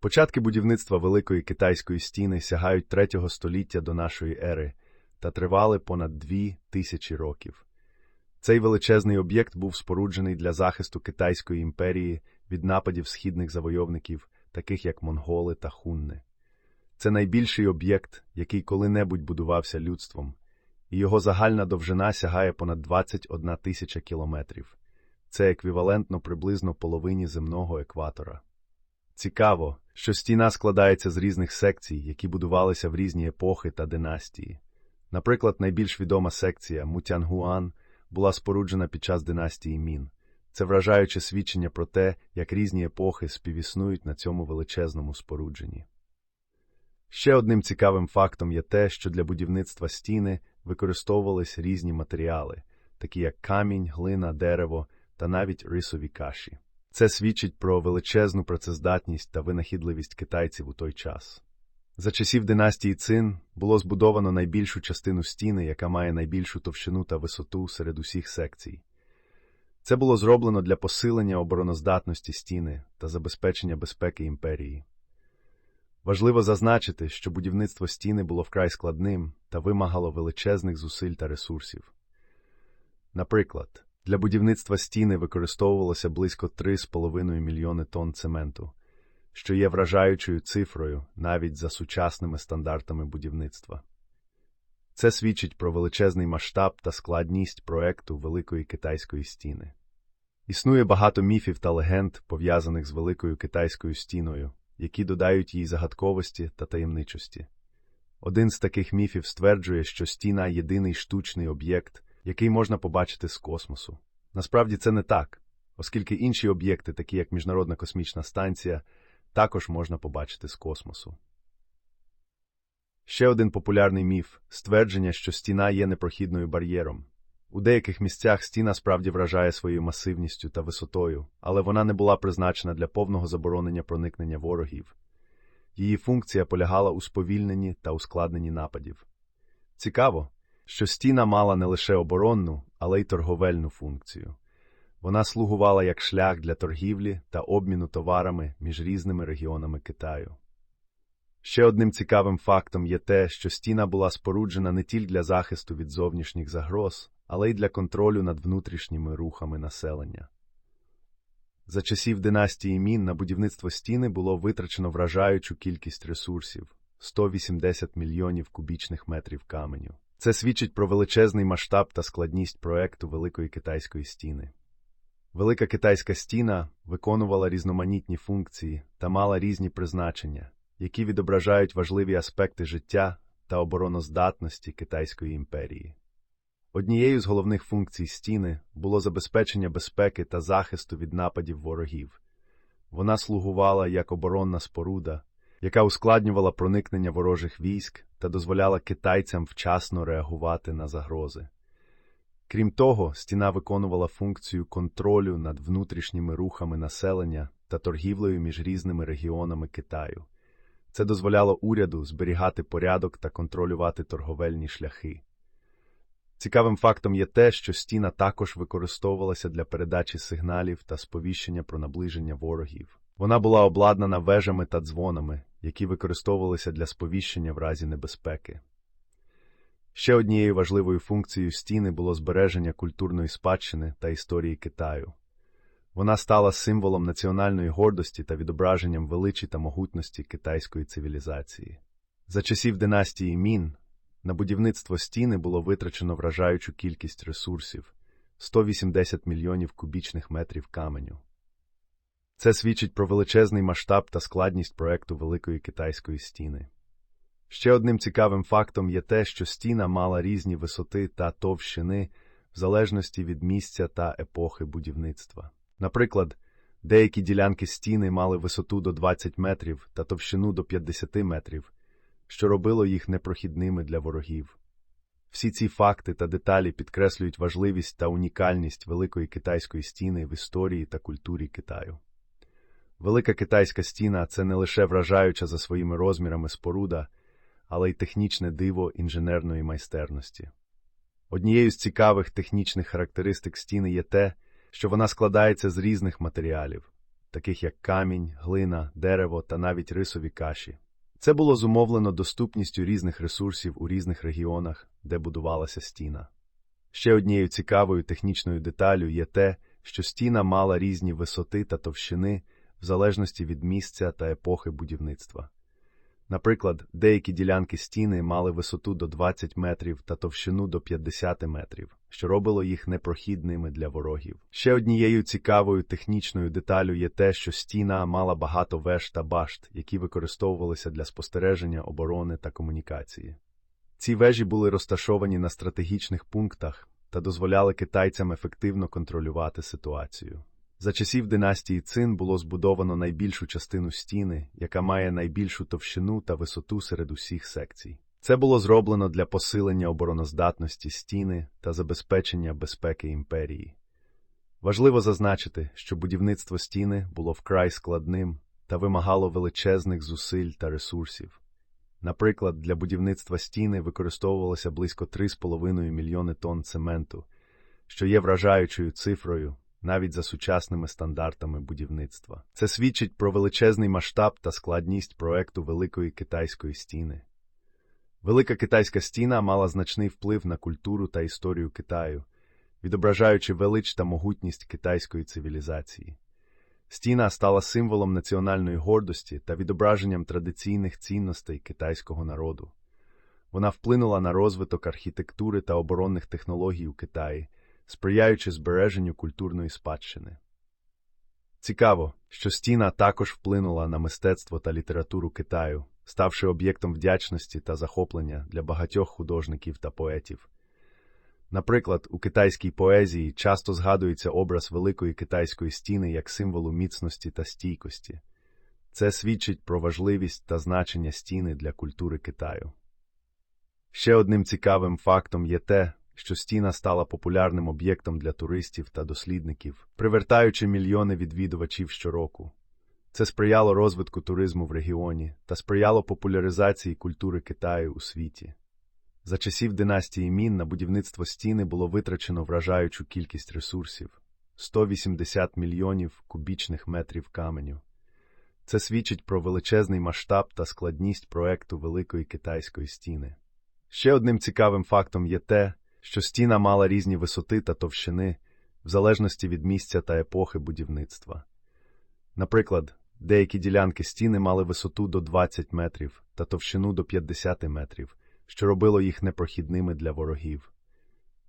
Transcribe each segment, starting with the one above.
Початки будівництва Великої Китайської стіни сягають третього століття до нашої ери та тривали понад дві тисячі років. Цей величезний об'єкт був споруджений для захисту Китайської імперії від нападів східних завойовників, таких як монголи та хунни. Це найбільший об'єкт, який коли-небудь будувався людством, і його загальна довжина сягає понад 21 тисяча кілометрів. Це еквівалентно приблизно половині земного екватора. Цікаво, що стіна складається з різних секцій, які будувалися в різні епохи та династії. Наприклад, найбільш відома секція Мутянгуан була споруджена під час династії Мін. Це вражаюче свідчення про те, як різні епохи співіснують на цьому величезному спорудженні. Ще одним цікавим фактом є те, що для будівництва стіни використовувались різні матеріали, такі як камінь, глина, дерево та навіть рисові каші. Це свідчить про величезну працездатність та винахідливість китайців у той час. За часів династії Цин було збудовано найбільшу частину стіни, яка має найбільшу товщину та висоту серед усіх секцій. Це було зроблено для посилення обороноздатності стіни та забезпечення безпеки імперії. Важливо зазначити, що будівництво стіни було вкрай складним та вимагало величезних зусиль та ресурсів. Наприклад, для будівництва стіни використовувалося близько 3,5 мільйони тонн цементу, що є вражаючою цифрою навіть за сучасними стандартами будівництва. Це свідчить про величезний масштаб та складність проекту Великої Китайської стіни. Існує багато міфів та легенд, пов'язаних з Великою Китайською стіною, які додають їй загадковості та таємничості. Один з таких міфів стверджує, що стіна єдиний штучний об'єкт, який можна побачити з космосу. Насправді це не так, оскільки інші об'єкти, такі як Міжнародна космічна станція, також можна побачити з космосу. Ще один популярний міф ствердження, що стіна є непрохідною бар'єром. У деяких місцях стіна справді вражає своєю масивністю та висотою, але вона не була призначена для повного заборонення проникнення ворогів. Її функція полягала у сповільненні та ускладненні нападів. Цікаво, що стіна мала не лише оборонну, але й торговельну функцію. Вона слугувала як шлях для торгівлі та обміну товарами між різними регіонами Китаю. Ще одним цікавим фактом є те, що стіна була споруджена не тільки для захисту від зовнішніх загроз, але й для контролю над внутрішніми рухами населення. За часів династії Мін на будівництво стіни було витрачено вражаючу кількість ресурсів 180 мільйонів кубічних метрів каменю. Це свідчить про величезний масштаб та складність проекту Великої Китайської стіни. Велика китайська стіна виконувала різноманітні функції та мала різні призначення, які відображають важливі аспекти життя та обороноздатності Китайської імперії. Однією з головних функцій стіни було забезпечення безпеки та захисту від нападів ворогів. Вона слугувала як оборонна споруда, яка ускладнювала проникнення ворожих військ та дозволяла китайцям вчасно реагувати на загрози. Крім того, стіна виконувала функцію контролю над внутрішніми рухами населення та торгівлею між різними регіонами Китаю. Це дозволяло уряду зберігати порядок та контролювати торговельні шляхи. Цікавим фактом є те, що стіна також використовувалася для передачі сигналів та сповіщення про наближення ворогів. Вона була обладнана вежами та дзвонами, які використовувалися для сповіщення в разі небезпеки. Ще однією важливою функцією стіни було збереження культурної спадщини та історії Китаю. Вона стала символом національної гордості та відображенням величі та могутності китайської цивілізації. За часів династії Мін на будівництво стіни було витрачено вражаючу кількість ресурсів 180 мільйонів кубічних метрів каменю. Це свідчить про величезний масштаб та складність проекту Великої Китайської стіни. Ще одним цікавим фактом є те, що стіна мала різні висоти та товщини в залежності від місця та епохи будівництва. Наприклад, деякі ділянки стіни мали висоту до 20 метрів та товщину до 50 метрів, що робило їх непрохідними для ворогів. Всі ці факти та деталі підкреслюють важливість та унікальність Великої Китайської стіни в історії та культурі Китаю. Велика китайська стіна це не лише вражаюча за своїми розмірами споруда, але й технічне диво інженерної майстерності. Однією з цікавих технічних характеристик стіни є те, що вона складається з різних матеріалів, таких як камінь, глина, дерево та навіть рисові каші. Це було зумовлено доступністю різних ресурсів у різних регіонах, де будувалася стіна. Ще однією цікавою технічною деталю є те, що стіна мала різні висоти та товщини в залежності від місця та епохи будівництва. Наприклад, деякі ділянки стіни мали висоту до 20 метрів та товщину до 50 метрів, що робило їх непрохідними для ворогів. Ще однією цікавою технічною деталю є те, що стіна мала багато веж та башт, які використовувалися для спостереження, оборони та комунікації. Ці вежі були розташовані на стратегічних пунктах та дозволяли китайцям ефективно контролювати ситуацію. За часів династії Цин було збудовано найбільшу частину стіни, яка має найбільшу товщину та висоту серед усіх секцій. Це було зроблено для посилення обороноздатності стіни та забезпечення безпеки імперії. Важливо зазначити, що будівництво стіни було вкрай складним та вимагало величезних зусиль та ресурсів. Наприклад, для будівництва стіни використовувалося близько 3,5 мільйони тонн цементу, що є вражаючою цифрою навіть за сучасними стандартами будівництва. Це свідчить про величезний масштаб та складність проекту Великої китайської стіни. Велика китайська стіна мала значний вплив на культуру та історію Китаю, відображаючи велич та могутність китайської цивілізації. Стіна стала символом національної гордості та відображенням традиційних цінностей китайського народу. Вона вплинула на розвиток архітектури та оборонних технологій у Китаї, сприяючи збереженню культурної спадщини. Цікаво, що стіна також вплинула на мистецтво та літературу Китаю, ставши об'єктом вдячності та захоплення для багатьох художників та поетів. Наприклад, у китайській поезії часто згадується образ великої китайської стіни як символу міцності та стійкості. Це свідчить про важливість та значення стіни для культури Китаю. Ще одним цікавим фактом є те, що стіна стала популярним об'єктом для туристів та дослідників, привертаючи мільйони відвідувачів щороку. Це сприяло розвитку туризму в регіоні та сприяло популяризації культури Китаю у світі. За часів династії Мін на будівництво стіни було витрачено вражаючу кількість ресурсів 180 мільйонів кубічних метрів каменю. Це свідчить про величезний масштаб та складність проекту Великої китайської стіни. Ще одним цікавим фактом є те, що стіна мала різні висоти та товщини в залежності від місця та епохи будівництва. Наприклад, деякі ділянки стіни мали висоту до 20 метрів та товщину до 50 метрів, що робило їх непрохідними для ворогів.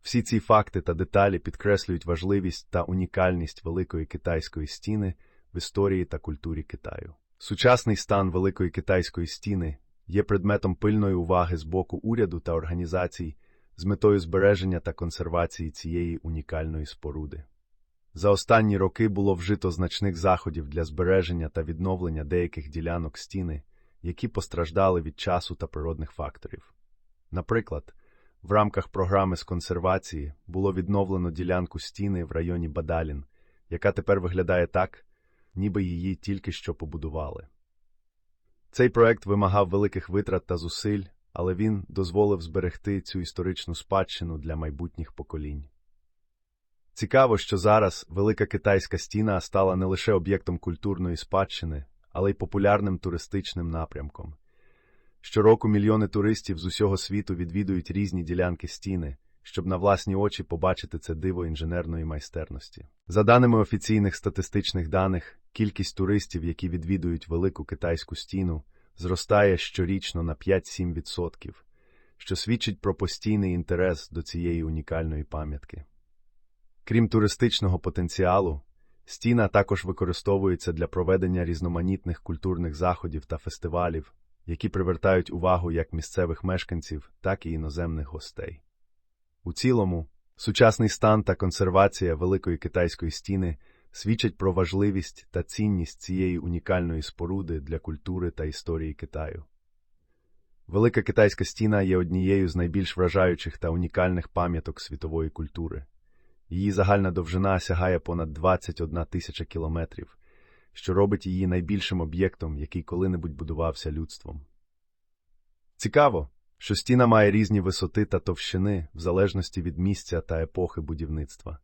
Всі ці факти та деталі підкреслюють важливість та унікальність Великої китайської стіни в історії та культурі Китаю. Сучасний стан Великої китайської стіни є предметом пильної уваги з боку уряду та організацій з метою збереження та консервації цієї унікальної споруди. За останні роки було вжито значних заходів для збереження та відновлення деяких ділянок стіни, які постраждали від часу та природних факторів. Наприклад, в рамках програми з консервації було відновлено ділянку стіни в районі Бадалін, яка тепер виглядає так, ніби її тільки що побудували. Цей проект вимагав великих витрат та зусиль, але він дозволив зберегти цю історичну спадщину для майбутніх поколінь. Цікаво, що зараз Велика Китайська стіна стала не лише об'єктом культурної спадщини, але й популярним туристичним напрямком. Щороку мільйони туристів з усього світу відвідують різні ділянки стіни, щоб на власні очі побачити це диво інженерної майстерності. За даними офіційних статистичних даних, кількість туристів, які відвідують Велику Китайську стіну, зростає щорічно на 5-7%, що свідчить про постійний інтерес до цієї унікальної пам'ятки. Крім туристичного потенціалу, стіна також використовується для проведення різноманітних культурних заходів та фестивалів, які привертають увагу як місцевих мешканців, так і іноземних гостей. У цілому, сучасний стан та консервація Великої китайської стіни свідчать про важливість та цінність цієї унікальної споруди для культури та історії Китаю. Велика китайська стіна є однією з найбільш вражаючих та унікальних пам'яток світової культури. Її загальна довжина сягає понад 21 тисяча кілометрів, що робить її найбільшим об'єктом, який коли-небудь будувався людством. Цікаво, що стіна має різні висоти та товщини в залежності від місця та епохи будівництва.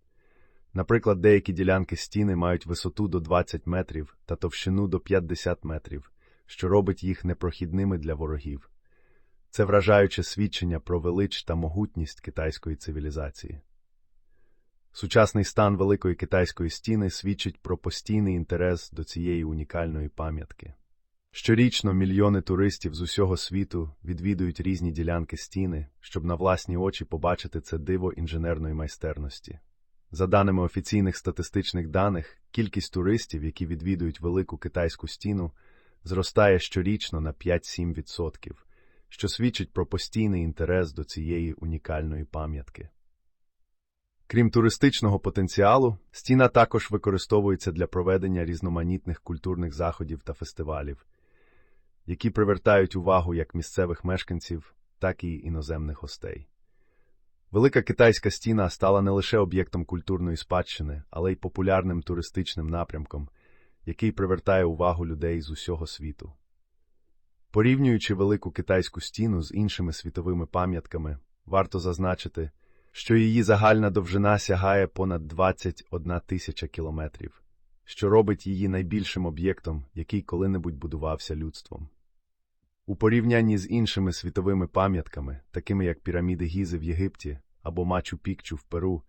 Наприклад, деякі ділянки стіни мають висоту до 20 метрів та товщину до 50 метрів, що робить їх непрохідними для ворогів. Це вражаюче свідчення про велич та могутність китайської цивілізації. Сучасний стан Великої китайської стіни свідчить про постійний інтерес до цієї унікальної пам'ятки. Щорічно мільйони туристів з усього світу відвідують різні ділянки стіни, щоб на власні очі побачити це диво інженерної майстерності. За даними офіційних статистичних даних, кількість туристів, які відвідують Велику китайську стіну, зростає щорічно на 5-7%, що свідчить про постійний інтерес до цієї унікальної пам'ятки. Крім туристичного потенціалу, стіна також використовується для проведення різноманітних культурних заходів та фестивалів, які привертають увагу як місцевих мешканців, так і іноземних гостей. Велика китайська стіна стала не лише об'єктом культурної спадщини, але й популярним туристичним напрямком, який привертає увагу людей з усього світу. Порівнюючи велику китайську стіну з іншими світовими пам'ятками, варто зазначити, що її загальна довжина сягає понад 21 тисяча кілометрів, що робить її найбільшим об'єктом, який коли-небудь будувався людством. У порівнянні з іншими світовими пам'ятками, такими як піраміди Гізи в Єгипті або Мачу Пікчу в Перу,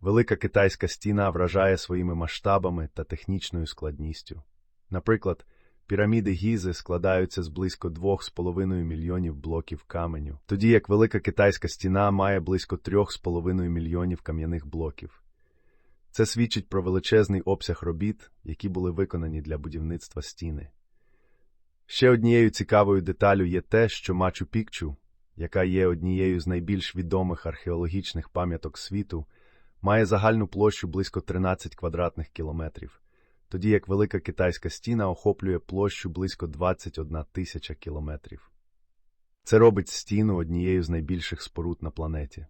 Велика китайська стіна вражає своїми масштабами та технічною складністю. Наприклад, піраміди Гізи складаються з близько 2,5 мільйонів блоків каменю, тоді як Велика китайська стіна має близько 3,5 мільйонів кам'яних блоків. Це свідчить про величезний обсяг робіт, які були виконані для будівництва стіни. Ще однією цікавою деталю є те, що Мачу Пікчу, яка є однією з найбільш відомих археологічних пам'яток світу, має загальну площу близько 13 квадратних кілометрів, тоді як Велика Китайська стіна охоплює площу близько 21 тисяча кілометрів. Це робить стіну однією з найбільших споруд на планеті.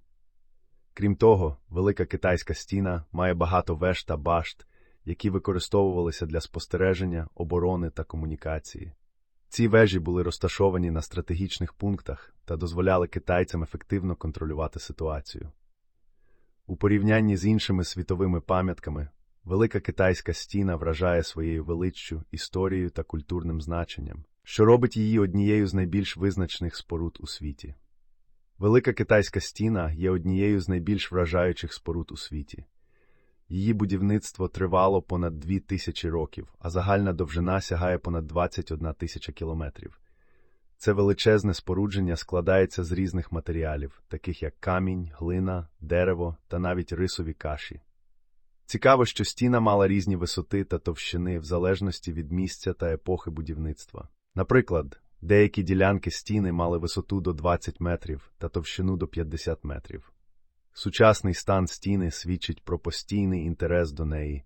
Крім того, Велика Китайська стіна має багато веж та башт, які використовувалися для спостереження, оборони та комунікації. Ці вежі були розташовані на стратегічних пунктах та дозволяли китайцям ефективно контролювати ситуацію. У порівнянні з іншими світовими пам'ятками, Велика китайська стіна вражає своєю величчю, історією та культурним значенням, що робить її однією з найбільш визначних споруд у світі. Велика китайська стіна є однією з найбільш вражаючих споруд у світі. Її будівництво тривало понад дві тисячі років, а загальна довжина сягає понад 21 тисяча кілометрів. Це величезне спорудження складається з різних матеріалів, таких як камінь, глина, дерево та навіть рисові каші. Цікаво, що стіна мала різні висоти та товщини в залежності від місця та епохи будівництва. Наприклад, деякі ділянки стіни мали висоту до 20 метрів та товщину до 50 метрів. Сучасний стан стіни свідчить про постійний інтерес до неї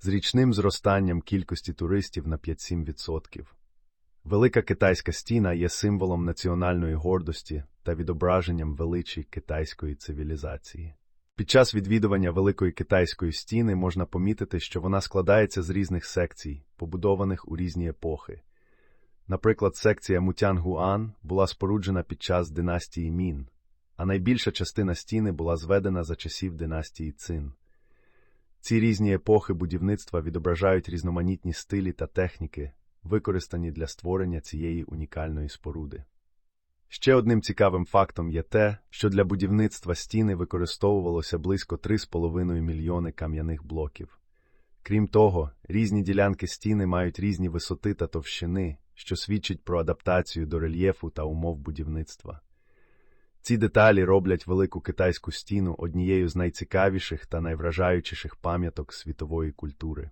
з річним зростанням кількості туристів на 5-7%. Велика китайська стіна є символом національної гордості та відображенням величі китайської цивілізації. Під час відвідування Великої китайської стіни можна помітити, що вона складається з різних секцій, побудованих у різні епохи. Наприклад, секція Мутянгуан була споруджена під час династії Мін, а найбільша частина стіни була зведена за часів династії Цин. Ці різні епохи будівництва відображають різноманітні стилі та техніки, використані для створення цієї унікальної споруди. Ще одним цікавим фактом є те, що для будівництва стіни використовувалося близько 3,5 мільйони кам'яних блоків. Крім того, різні ділянки стіни мають різні висоти та товщини, що свідчить про адаптацію до рельєфу та умов будівництва. Ці деталі роблять велику китайську стіну однією з найцікавіших та найвражаючіших пам'яток світової культури.